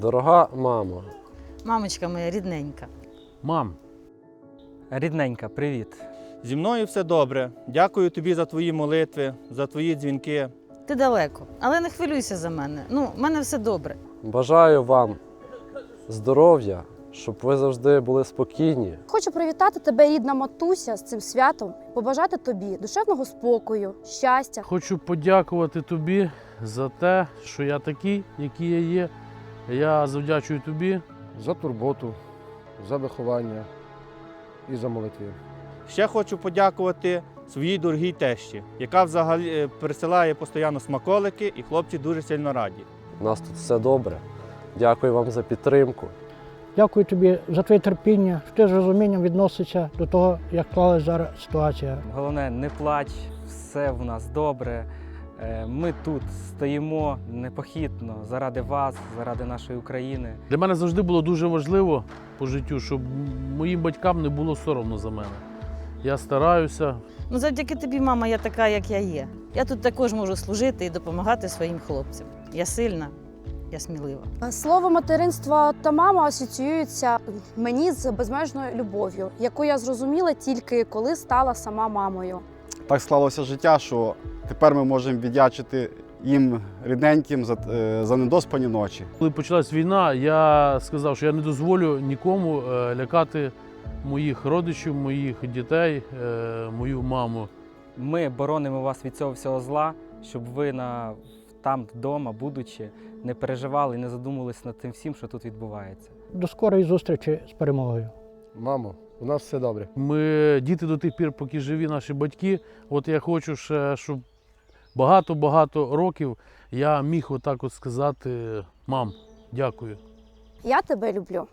Дорога мамо, Мамочка моя рідненька. Мам, рідненька, привіт. Зі мною все добре. Дякую тобі за твої молитви, за твої дзвінки. Ти далеко, але не хвилюйся за мене. Ну, в мене все добре. бажаю вам здоров'я, щоб ви завжди були спокійні. Хочу привітати тебе, рідна матуся, з цим святом, побажати тобі душевного спокою, щастя. хочу подякувати тобі за те, що я такий, який я є. Я завдячую тобі. за турботу, за виховання і за молитви. Ще хочу подякувати своїй дорогій тещі, яка взагалі е, присилає постійно смаколики, і хлопці дуже сильно раді. У нас тут все добре. Дякую вам за підтримку. Дякую тобі за твоє терпіння, що ти з розумінням відносишся до того, як склалась зараз ситуація. Головне, не плач, все в нас добре. Е, Ми тут стоїмо непохитно заради вас, заради нашої України. Для мене завжди було дуже важливо по життю, щоб моїм батькам не було соромно за мене. Я стараюся. Ну, завдяки тобі, мама, я така, як я є. Я тут також можу служити і допомагати своїм хлопцям. Я сильна, я смілива. Слово материнство та мама асоціюються мені з безмежною любов'ю, яку я зрозуміла тільки коли стала сама мамою. Так склалося життя, що тепер ми можемо віддячити їм рідненьким за, е, за недоспані ночі. Коли почалась війна, я сказав, що я не дозволю нікому е, лякати моїх родичів, моїх дітей, е, мою маму. Ми боронимо вас від цього всього зла, щоб ви на, там вдома, будучи, не переживали і не задумувалися над тим всім, що тут відбувається. До скорої зустрічі з перемогою. Мамо, у нас все добре. Ми діти до тих пір, поки живі наші батьки. От я хочу ще, щоб багато-багато років я міг отак от сказати: мам, дякую. Я тебе люблю.